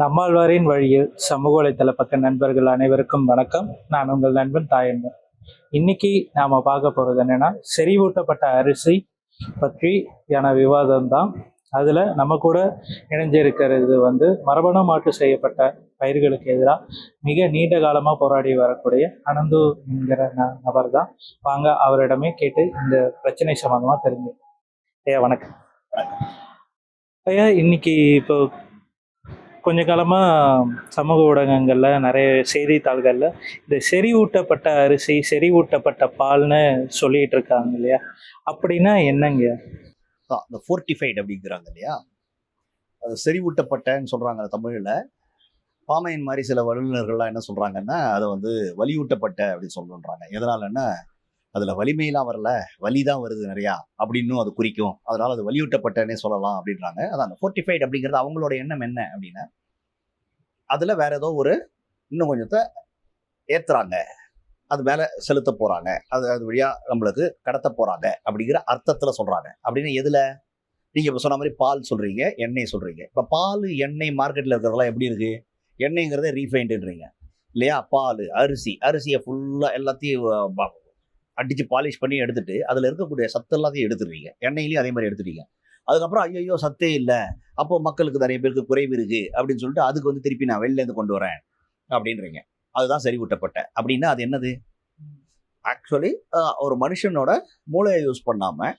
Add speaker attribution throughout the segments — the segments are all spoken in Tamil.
Speaker 1: நம்மாழ்வாரின் வழியில் சமூக வலைத்தள பக்க நண்பர்கள் அனைவருக்கும் வணக்கம். நான் உங்கள் நண்பன் தாயன்பன். இன்னைக்கு நாம பார்க்க போறது என்னன்னா செறிவூட்டப்பட்ட அரிசி பற்றியான விவாதம் தான் அதுல நம்ம கூட இணைஞ்சிருக்கிறது வந்து மரபணு மாற்று செய்யப்பட்ட பயிர்களுக்கு எதிராக மிக நீண்ட காலமா போராடி வரக்கூடிய அனந்து என்கிற நபர் தான் வாங்க அவரிடமே கேட்டு இந்த பிரச்சனை சம்பந்தமா தெரிஞ்சு ஐயா வணக்கம். ஐயா இன்னைக்கு இப்போ கொஞ்ச காலமாக சமூக ஊடகங்களில் நிறைய செய்தித்தாள்களில் இந்த செறிவூட்டப்பட்ட அரிசி செறிவூட்டப்பட்ட பால்னு சொல்லிட்டு இருக்காங்க இல்லையா? அப்படின்னா என்னங்க?
Speaker 2: இந்த ஃபோர்ட்டிஃபைட் அப்படிங்கிறாங்க இல்லையா? அது செறிவூட்டப்பட்டன்னு சொல்கிறாங்க தமிழில். பாமையின் மாதிரி சில வல்லுநர்கள்லாம் என்ன சொல்கிறாங்கன்னா அதை வந்து வலியூட்டப்பட்ட அப்படின்னு சொல்லுன்றாங்க எதனாலன்னா அதில் வலிமையெல்லாம் வரல வலி தான் வருது நிறையா அப்படின்னும் அது குறிக்கும். அதனால் அது வலியூட்டப்பட்டனே சொல்லலாம் அப்படின்றாங்க. அதான் அந்த ஃபோர்ட்டிஃபைட் அப்படிங்கிறது அவங்களோட எண்ணம் என்ன அப்படின்னா அதில் வேற ஏதோ ஒரு இன்னும் கொஞ்சத்தை ஏற்றுறாங்க அது மேலே செலுத்த போகிறாங்க அது அது வழியாக நம்மளுக்கு கடத்த போகிறாங்க அப்படிங்கிற அர்த்தத்தில் சொல்கிறாங்க அப்படின்னு எதில்? நீங்கள் இப்போ சொன்ன மாதிரி பால் சொல்கிறீங்க எண்ணெய் சொல்கிறீங்க இப்போ பால் எண்ணெய் மார்க்கெட்டில் இருக்கிறதெல்லாம் எப்படி இருக்குது எண்ணெய்ங்கிறத ரீஃபைண்டுன்றீங்க இல்லையா? பால் அரிசி அரிசியை ஃபுல்லாக எல்லாத்தையும் அடித்து பாலிஷ் பண்ணி எடுத்துட்டு அதில் இருக்கக்கூடிய சத்து எல்லாத்தையும் எடுத்துடுறீங்க. எண்ணெயிலையும் அதே மாதிரி எடுத்துட்டீங்க. அதுக்கப்புறம் ஐயோ சத்தே இல்லை. அப்போ மக்களுக்கு நிறைய பேருக்கு குறைவு இருக்கு அப்படின்னு சொல்லிட்டு அதுக்கு வந்து திருப்பி நான் வெளிலேருந்து கொண்டு வரேன் அப்படின்றீங்க. அதுதான் செறிவூட்டப்பட்ட அப்படின்னா அது என்னது? ஆக்சுவலி ஒரு மனுஷனோட மூளையை யூஸ் பண்ணாமல்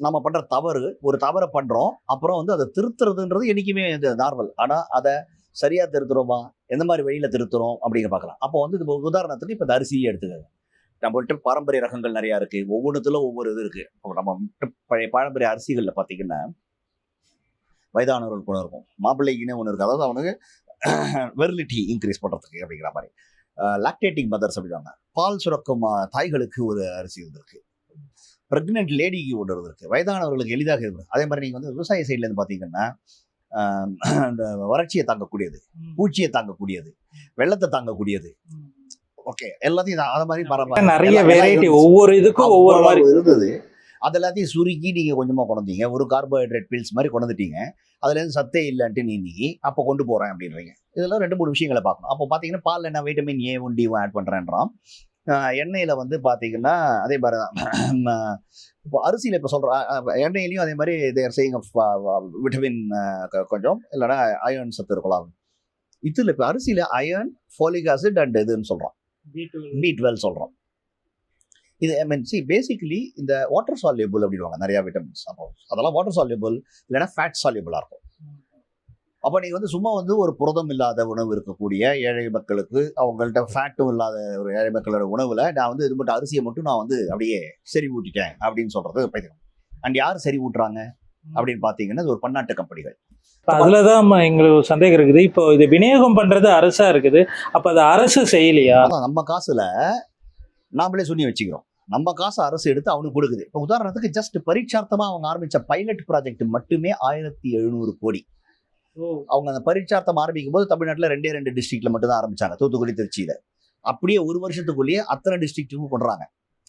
Speaker 2: நம்ம பண்ணுற தவறு ஒரு தவறை பண்ணுறோம் அப்புறம் வந்து அதை திருத்துறதுன்றது என்றைக்குமே நார்மல் ஆனால் அதை சரியாக திருத்துறோமா? எந்த மாதிரி வழியில் திருத்துறோம்? அப்படிங்கிற பார்க்கலாம். அப்போ வந்து இப்போ உதாரணத்துக்கு இப்போ இந்த அரிசியை எடுத்துக்கோங்க. நம்மள்ட்ட பாரம்பரிய ரகங்கள் நிறையா இருக்குது ஒவ்வொன்றுத்துல ஒவ்வொரு இது இருக்குது இப்போ நம்ம பழைய பாரம்பரிய அரிசிகளில் பார்த்தீங்கன்னா வயதானவர்களுக்கு ஒன்று இருக்கும். மாப்பிள்ளைக்குன்னு ஒன்று இருக்கு. அதாவது அவனுக்கு வெர்லிட்டி இன்க்ரீஸ் பண்றதுக்கு அப்படிங்கிற மாதிரி. லாக்டேட்டிங் மதர்ஸ் அப்படிவாங்க பால் சுரக்கும் தாய்களுக்கு ஒரு அரிசி இருந்திருக்கு. ப்ரெக்னென்ட் லேடிக்கு ஒன்று இருந்திருக்கு. வயதானவர்களுக்கு எளிதாக இருக்கு அதே மாதிரி நீங்கள் வந்து விவசாய சைட்ல இருந்து பார்த்தீங்கன்னா வறட்சியை தாங்கக்கூடியது பூச்சியை தாங்கக்கூடியது வெள்ளத்தை தாங்கக்கூடியது. ஓகே. எல்லாத்தையும் அது மாதிரி
Speaker 1: நிறைய வெரைட்டி. ஒவ்வொரு இதுக்கும் ஒவ்வொரு மாதிரி
Speaker 2: இருந்தது. அது எல்லாத்தையும் சுருக்கி நீங்கள் கொஞ்சமாக கொண்டீங்க ஒரு கார்போஹைட்ரேட் பில்ஸ் மாதிரி கொண்டுட்டீங்க அதுலேருந்து சத்தே இல்லைன்ட்டு நீ நீ அப்போ கொண்டு போகிறேன் அப்படின்றீங்க. இதெல்லாம் ரெண்டு மூணு விஷயங்களை பார்க்கணும். அப்போ பார்த்தீங்கன்னா பால் என்ன? வைட்டமின் ஏ ஒன் டிவும் ஆட் பண்ணுறேன்றான் எண்ணெயில் வந்து பார்த்தீங்கன்னா அதே மாதிரி தான். இப்போ அரிசியில் இப்போ சொல்ற எண்ணெயிலையும் அதே மாதிரி தேர் செய்யுங்க விட்டமின் கொஞ்சம். இல்லைன்னா அயர்ன் சத்து இருக்கலாம். இதுல இப்போ அரிசியில் அயர்ன் ஃபோலிக் ஆசிட் அண்ட் இதுன்னு சொல்கிறோம் பி டுவெல் சொல்கிறோம் இது ஐ மீன் சி பேசிக்கலி இந்த வாட்டர் சால்யூபிள் அப்படிடுவாங்க. நிறைய விட்டமின்ஸ் அப்போ அதெல்லாம் வாட்டர் சால்யூபிள் இல்லைன்னா ஃபேட் சால்யூபிளாக இருக்கும். அப்போ நீங்கள் வந்து சும்மா வந்து ஒரு புரதம் இல்லாத உணவு இருக்கக்கூடிய ஏழை மக்களுக்கு அவங்கள்ட்ட ஃபேட்டும் இல்லாத ஒரு ஏழை மக்களோட உணவில் நான் வந்து இது மட்டும் அரிசியை மட்டும் நான் வந்து அப்படியே சரி ஊட்டிட்டேன் அப்படின்னு சொல்றது பைத்தியம். அண்ட் யார் சரி ஊட்டுறாங்க? அப்படின்னு பார்த்தீங்கன்னா இது ஒரு பன்னாட்டு கம்பெனிகள்.
Speaker 1: அதுலதான் ம- எங்களுக்கு சந்தேகம் இருக்குது. இப்போ இது விநியோகம் பண்றது அரசா இருக்குது. அப்ப அது அரசு செய்யலையா?
Speaker 2: நம்ம காசுல நாமளே சொல்லி வச்சுக்கிறோம். நம்ம காசு அரசு எடுத்து அவனுக்கு கொடுக்குது. இப்போ உதாரணத்துக்கு ஜஸ்ட் பரீட்சார்த்தமா அவங்க ஆரம்பிச்ச பைலட் ப்ராஜெக்ட் மட்டுமே ஆயிரத்தி எழுநூறு கோடி. அவங்க அந்த பரீட்சார்த்தம் ஆரம்பிக்கும் போது தமிழ்நாட்டில் ரெண்டே ரெண்டு டிஸ்ட்ரிக்ட்ல மட்டும் தான் ஆரம்பிச்சாங்க தூத்துக்குடி திருச்சியில. அப்படியே ஒரு வருஷத்துக்குள்ளேயே அத்தனை டிஸ்ட்ரிக்ட்டுக்கும் கொண்டுறாங்க.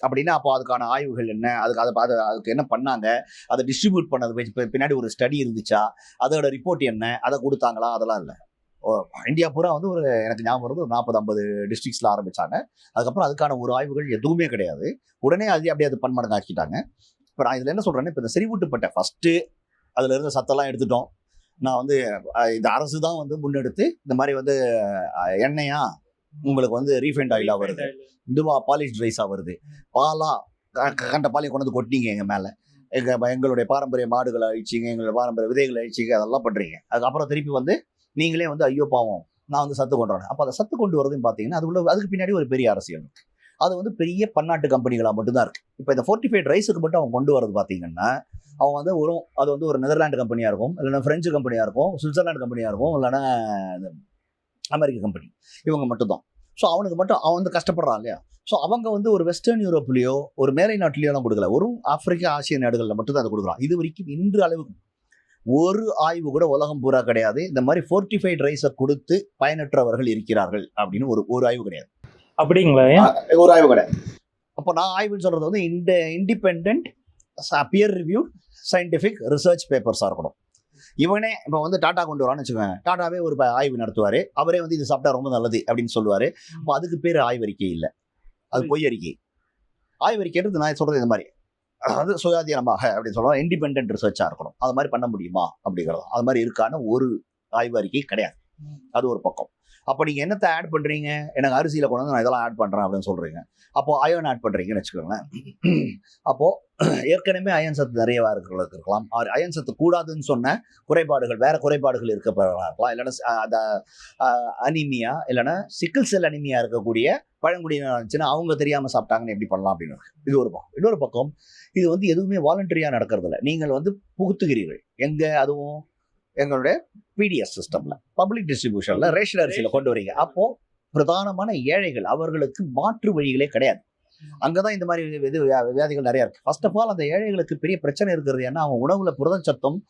Speaker 2: அப்படின்னா அப்போ அதுக்கான ஆய்வுகள் என்ன? அதுக்கு அதை அது அதுக்கு என்ன பண்ணாங்க? அதை டிஸ்ட்ரிபியூட் பண்ணது பின்னாடி ஒரு ஸ்டடி இருந்துச்சா? அதோட ரிப்போர்ட் என்ன? அதை கொடுத்தாங்களா? அதெல்லாம் இல்லை. இந்தியா பூரா வந்து ஒரு எனக்கு ஞாபகம் வருது ஒரு நாற்பது ஐம்பது டிஸ்ட்ரிக்ஸ்ல ஆரம்பிச்சாங்க. அதுக்கப்புறம் அதுக்கான ஒரு ஆய்வுகள் எதுவுமே கிடையாது. உடனே அது அப்படியே அது பன்மடங்கு ஆக்கிட்டாங்க இப்போ நான் இதில் என்ன சொல்றேன்னா இப்போ இந்த செறிவூட்டுப்பட்ட ஃபர்ஸ்ட் அதுல இருந்த சத்தெல்லாம் எடுத்துட்டோம். நான் வந்து இந்த அரசு தான் வந்து முன்னெடுத்து இந்த மாதிரி வந்து எண்ணெயா உங்களுக்கு வந்து ரீஃபைண்ட் ஆயிலா வருது. இதுவா பாலிஷ் ரைஸா வருது. பாலா கண்ட பாலையும் கொண்டு வந்து கொட்டினீங்க எங்க மேல. எங்க எங்களுடைய பாரம்பரிய மாடுகளை அழிச்சிங்க எங்களுடைய பாரம்பரிய விதைகளை அழிச்சிங்க அதெல்லாம் பண்றீங்க. அதுக்கப்புறம் திருப்பி வந்து நீங்களே வந்து ஐயோ பாவம் நான் வந்து சத்து கொண்டு வரேன் அப்போ அதை சத்து கொண்டு வரதுன்னு பார்த்தீங்கன்னா அது உள்ள அதுக்கு பின்னாடி ஒரு பெரிய அரசியல் அது வந்து பெரிய பன்னாட்டு கம்பெனிகளாக மட்டும்தான் இருக்குது இப்போ இந்த ஃபோர்ட்டிஃபைட் ரைஸுக்கு மட்டும் அவங்க கொண்டு வரது பார்த்தீங்கன்னா அவன் வந்து ஒரு அது வந்து ஒரு நெதர்லாண்டு கம்பெனியாக இருக்கும் இல்லைன்னா ஃப்ரெஞ்சு கம்பெனியாக இருக்கும் சுவிட்சர்லாந்து கம்பெனியாக இருக்கும் இல்லைன்னா இந்த அமெரிக்க கம்பெனி இவங்க மட்டும்தான். ஸோ அவனுக்கு மட்டும் அவன் வந்து கஷ்டப்படுறான் இல்லையா? ஸோ அவங்க வந்து ஒரு வெஸ்டர்ன் யூரோப்லேயோ ஒரு மேலை நாட்டிலேயோலாம் கொடுக்கல. ஒரு ஆப்பிரிக்கா ஆசிய நாடுகளில் மட்டும் தான் அதை கொடுக்குறான். இது வரைக்கும் இன்று அளவுக்கு ஒரு ஆய்வு கூட உலகம் பூரா கிடையாது. இந்த மாதிரி ஃபோர்ட்டிஃபைட் ரைஸை கொடுத்து பயனற்றவர்கள் இருக்கிறார்கள் அப்படின்னு ஒரு ஒரு ஆய்வு கிடையாது.
Speaker 1: அப்படிங்களா?
Speaker 2: ஒரு ஆய்வு கிடையாது. அப்போ நான் ஆய்வுன்னு சொல்றது வந்து இந்த independent peer review scientific research பேப்பர்ஸாக இருக்கணும். இவனே இப்போ வந்து டாடா கொண்டு வரான்னு வச்சுக்கோங்க டாடாவே ஒரு ஆய்வு நடத்துவார். அவரே வந்து இது சாப்பிட்டா ரொம்ப நல்லது அப்படின்னு சொல்லுவார். அப்போ அதுக்கு பேர் ஆய்வறிக்கை இல்லை. அது பொய் அறிக்கை. ஆய்வறிக்கைன்றது நான் சொல்றது இந்த மாதிரி. அது சுயாதீனமாக அப்படின்னு சொல்லுவோம் இண்டிபெண்ட் ரிசர்ச்சாக இருக்கணும். அது மாதிரி பண்ண முடியுமா? அப்படிங்கிறது அது மாதிரி இருக்கான ஒரு ஆய்வு அறிக்கை கிடையாது. அது ஒரு பக்கம். அப்போ நீங்கள் என்னத்தை ஆட் பண்ணுறீங்க எனக்கு அரிசியில் கொண்டு வந்து நான் இதெல்லாம் ஆட் பண்ணுறேன் அப்படின்னு சொல்கிறீங்க அப்போது அயன் ஆட் பண்ணுறீங்கன்னு வச்சுக்கோங்களேன். அப்போது ஏற்கனவே அயன் சத்து நிறையவா இருக்கிறவங்களுக்கு இருக்கலாம். அவர் அயன் சத்து கூடாதுன்னு சொன்ன குறைபாடுகள் வேறு குறைபாடுகள் இருக்கலாம். இல்லைன்னா அந்த அனிமியா இல்லைன்னா சிக்கிள் செல் அனிமியா இருக்கக்கூடிய பழங்குடியினர் இருந்துச்சுன்னா அவங்க தெரியாமல் சாப்பிட்டாங்கன்னு எப்படி பண்ணலாம் அப்படின்னு இது ஒரு பக்கம். இன்னொரு பக்கம் இது வந்து எதுவுமே வாலண்டரியாக நடக்கிறது இல்லை நீங்கள் வந்து புகுத்துகிறீர்கள். எங்கே அதுவும் எங்களுடைய பிடிஎஸ் சிஸ்டம்ல பப்ளிக் டிஸ்ட்ரிபியூஷன்ல ரேஷன் அரிசியில கொண்டு வரீங்க. அப்போ பிரதானமான ஏழைகள் அவர்களுக்கு மாற்று வழிகளே கிடையாது. அங்கதான் இந்த மாதிரி இது வியா- வியாதிகள் நிறைய இருக்கு. ஃபர்ஸ்ட் ஆஃப் ஆல் அந்த ஏழைகளுக்கு பெரிய பிரச்சனை இருக்கிறது ஏன்னா அவங்க உணவுல புரதச்சத்தும் சத்தம்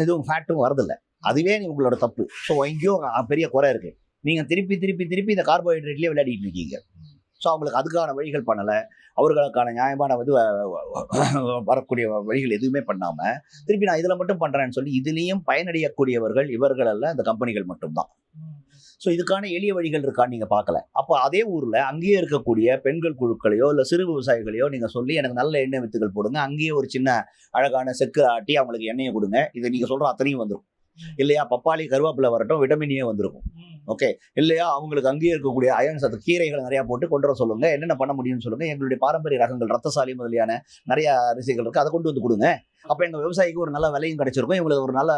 Speaker 2: இதுவும் ஃபேட்டும் வரதில்லை அதுவே உங்களோட தப்பு. ஸோ எங்கேயோ பெரிய குறை இருக்கு. நீங்க திருப்பி திருப்பி திருப்பி இந்த கார்போஹைட்ரேட்லயே விளையாடிட்டு இருக்கீங்க. ஸோ அவங்களுக்கு அதுக்கான வழிகள் பண்ணலை. அவர்களுக்கான நியாயமான வந்து வரக்கூடிய வழிகள் எதுவுமே பண்ணாமல் திருப்பி நான் இதில் மட்டும் பண்ணுறேன்னு சொல்லி இதுலேயும் பயனடையக்கூடியவர்கள் இவர்கள் அல்ல இந்த கம்பெனிகள் மட்டும்தான். ஸோ இதுக்கான எளிய வழிகள் இருக்கான்னு நீங்கள் பார்க்கல. அப்போ அதே ஊரில் அங்கேயே இருக்கக்கூடிய பெண்கள் குழுக்களையோ இல்லை சிறு விவசாயிகளையோ நீங்கள் சொல்லி எனக்கு நல்ல எண்ணெய் வித்துகள் போடுங்க. அங்கேயே ஒரு சின்ன அழகான செக்கு ஆட்டி அவங்களுக்கு எண்ணெயை கொடுங்க. இதை நீங்கள் சொல்கிற அத்தனையும் வந்துடும் இல்லையா? பப்பாளி கருவேப்பிலை வரட்டும் விட்டமின் ஏ வந்திருக்கும். ஓகே இல்லையா? அவங்களுக்கு அங்கேயே இருக்கக்கூடிய அயன் சத்து கீரைகள் நிறைய போட்டு கொண்டு வர சொல்லுங்க. என்னென்ன பண்ண முடியும்னு சொல்லுங்க. எங்களுடைய பாரம்பரிய ரகங்கள் ரத்தசாலி முதலியான நிறைய அரிசிகள் இருக்கு. அதை கொண்டு வந்து கொடுங்க. அப்ப எங்க விவசாயிக்கு ஒரு நல்ல விலையும் கிடைச்சிருக்கும் இவங்களுக்கு ஒரு நல்ல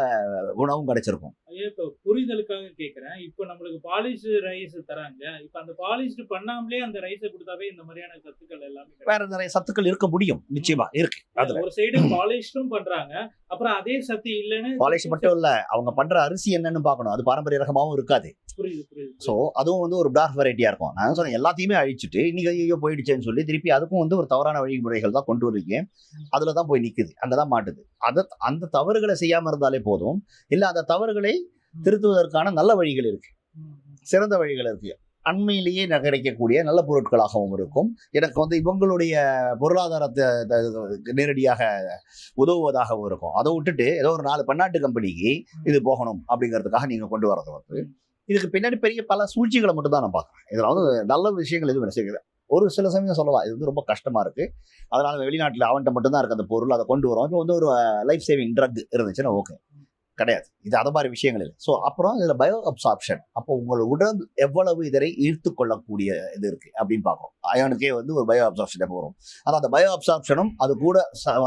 Speaker 2: உணவும் கிடைச்சிருக்கும்.
Speaker 1: இப்ப புரிதலுக்காக கேக்குறேன். இப்ப நம்மளுக்கு பாலிஷ் ரைஸ் தராங்க. இப்ப அந்த பாலிஷ்டு பண்ணாமலே அந்த ரைஸை கொடுத்தாவே இந்த மாதிரியான சத்துக்கள் எல்லாமே.
Speaker 2: வேற நிறைய சத்துக்கள் இருக்க முடியும். நிச்சயமா இருக்கு. அதுல.
Speaker 1: ஒரு சைடு பாலிஷ்டும் பண்றாங்க. அப்புறம் அதே சத்து இல்லைன்னு
Speaker 2: பாலிஷ் மட்டும் இல்ல அவங்க பண்ற அரிசி என்னன்னு பார்க்கணும். அது பாரம்பரிய ரகமாவும் இருக்காது.
Speaker 1: புரியுது புரியுது
Speaker 2: ஸோ அதுவும் வந்து ஒரு டார்க் வெரைட்டியா இருக்கும். நான் சொன்னேன் எல்லாத்தையுமே அழிச்சிட்டு இன்னைக்கு ஐயோ போயிடுச்சேன்னு சொல்லி திருப்பி அதுக்கும் வந்து ஒரு தவறான வழிமுறைகள் தான் கொண்டு வர்றீங்க அதுல தான் போய் நிக்குது. அங்கதான் மாட்டுது. அதை அந்த தவறுகளை செய்யாமல் இருந்தாலே போதும். இல்லை அந்த தவறுகளை திருத்துவதற்கான நல்ல வழிகள் இருக்கு. சிறந்த வழிகள் இருக்கு. அண்மையிலேயே கிடைக்கக்கூடிய நல்ல பொருட்களாகவும் இருக்கும். எனக்கு வந்து இவங்களுடைய பொருளாதாரத்தை நேரடியாக உதவுவதாகவும் இருக்கும். அதை விட்டுட்டு ஏதோ ஒரு நாலு பன்னாட்டு கம்பெனிக்கு இது போகணும் அப்படிங்கிறதுக்காக நீங்கள் கொண்டு வரது வந்து இதுக்கு பின்னாடி பெரிய பல சூழ்ச்சிகளை மட்டும் தான் நான் பார்க்குறேன். இதில் வந்து நல்ல விஷயங்கள் எதுவும் செய்கிறேன் ஒரு சில சமயம் சொல்லலாம். இது வந்து ரொம்ப கஷ்டமா இருக்கு. அதனால வெளிநாட்டில் அவன்கிட்ட மட்டும்தான் இருக்கு அந்த பொருள். அதை கொண்டு வரோம். இப்போ வந்து ஒரு லைஃப் சேவிங் ட்ரக் இருந்துச்சுன்னா ஓகே கிடையாது. இது அது மாதிரி விஷயங்கள் இல்லை. ஸோ அப்புறம் இதில் பயோ அப்சார்ப்ஷன் அப்போ உங்கள் உடல் எவ்வளவு இதனை ஈர்த்து கொள்ளக்கூடிய இது இருக்கு அப்படின்னு பார்க்குறோம். அயனுக்கே வந்து ஒரு பயோ அப்சார்ப்ஷன் எப்போ வரும்? ஆனால் அந்த பயோ அப்சார்ப்ஷனும் அது கூட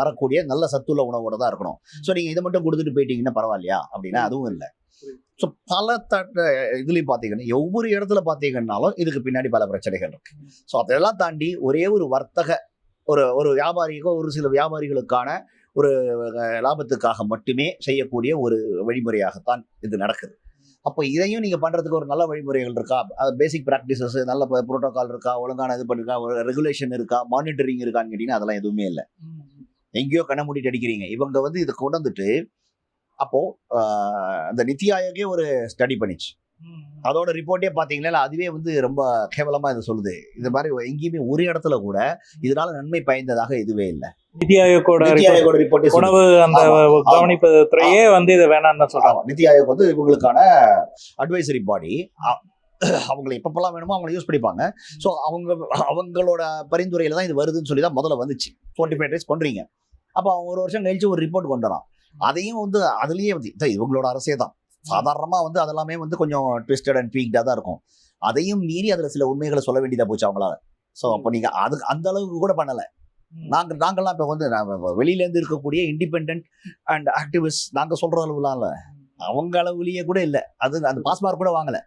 Speaker 2: வரக்கூடிய நல்ல சத்துள்ள உணவோட தான் இருக்கணும். ஸோ நீங்கள் இதை மட்டும் கொடுத்துட்டு போயிட்டீங்கன்னா பரவாயில்லையா? அப்படின்னா அதுவும் இல்லை. ஸோ பல தட்ட இதுலையும் பார்த்தீங்கன்னா ஒவ்வொரு இடத்துல பார்த்தீங்கன்னாலும் இதுக்கு பின்னாடி பல பிரச்சனைகள் இருக்கு. ஸோ அதெல்லாம் தாண்டி ஒரே ஒரு வர்த்தக ஒரு ஒரு வியாபாரிக்கோ ஒரு சில வியாபாரிகளுக்கான ஒரு லாபத்துக்காக மட்டுமே செய்யக்கூடிய ஒரு வழிமுறையாகத்தான் இது நடக்குது. அப்போ இதையும் நீங்க பண்றதுக்கு ஒரு நல்ல வழிமுறைகள் இருக்கா? பேசிக் ப்ராக்டிசஸ் நல்ல புரோட்டோகால் இருக்கா? ஒழுங்கான இது பண்ணிருக்கா? ஒரு ரெகுலேஷன் இருக்கா? மானிட்டரிங் இருக்கான்னு கேட்டீங்கன்னா அதெல்லாம் எதுவுமே இல்லை. எங்கேயோ கண்ண மூடிட்டு அடிக்கிறீங்க. இவங்க வந்து இதை கொண்டு வந்துட்டு அப்போ அந்த நித்தி ஆயோகே ஒரு ஸ்டடி பண்ணிச்சு. அதோட ரிப்போர்ட்டே பாத்தீங்கன்னா அதுவே வந்து ரொம்ப கேவலமா இது சொல்லுது. இந்த மாதிரி எங்கேயுமே ஒரு இடத்துல கூட இதனால நன்மை பயந்ததாக இதுவே இல்லை.
Speaker 1: நிதி ஆயோக்கோட
Speaker 2: ரிப்போர்ட்டே
Speaker 1: உணவு அந்த. கவனிப்பு துறையே வந்து இதை வேணாம்னு தான் சொல்றாங்க.
Speaker 2: நித்தி ஆயோக் வந்து இவங்களுக்கான அட்வைசரி பாடி அவங்களை எப்பப்பெல்லாம் வேணுமோ அவங்களை யூஸ் பண்ணிப்பாங்க. ஸோ அவங்க அவங்களோட பரிந்துரையில தான் இது வருதுன்னு சொல்லி தான் முதல்ல வந்துச்சு. டுவெண்ட்டி ஃபைவ் டேஸ் பண்றீங்க. அப்போ அவங்க ஒரு வருஷம் கழிச்சு ஒரு ரிப்போர்ட் கொண்டு வரான். அதையும் வந்து அதுலயே வந்து இவங்களோட அரசே தான். சாதாரணமா வந்து அதெல்லாமே வந்து கொஞ்சம் ட்விஸ்டட் அண்ட் பீக்டாக தான் இருக்கும். அதையும் மீறி அதுல சில உண்மைகளை சொல்ல வேண்டியதா போச்சு அவங்களால. ஸோ அப்போ நீங்க அது அந்த அளவுக்கு கூட பண்ணல.
Speaker 1: ம்.
Speaker 2: நாங்க நாங்கெல்லாம் இப்போ வந்து நாம வெளியில இருந்து இருக்கக்கூடிய இண்டிபெண்ட் அண்ட் ஆக்டிவிஸ்ட் நாங்க சொல்ற அளவுலாம் இல்ல. அவங்க அளவுலயே கூட இல்ல. அது அந்த பாஸ் மார்க் கூட வாங்கல.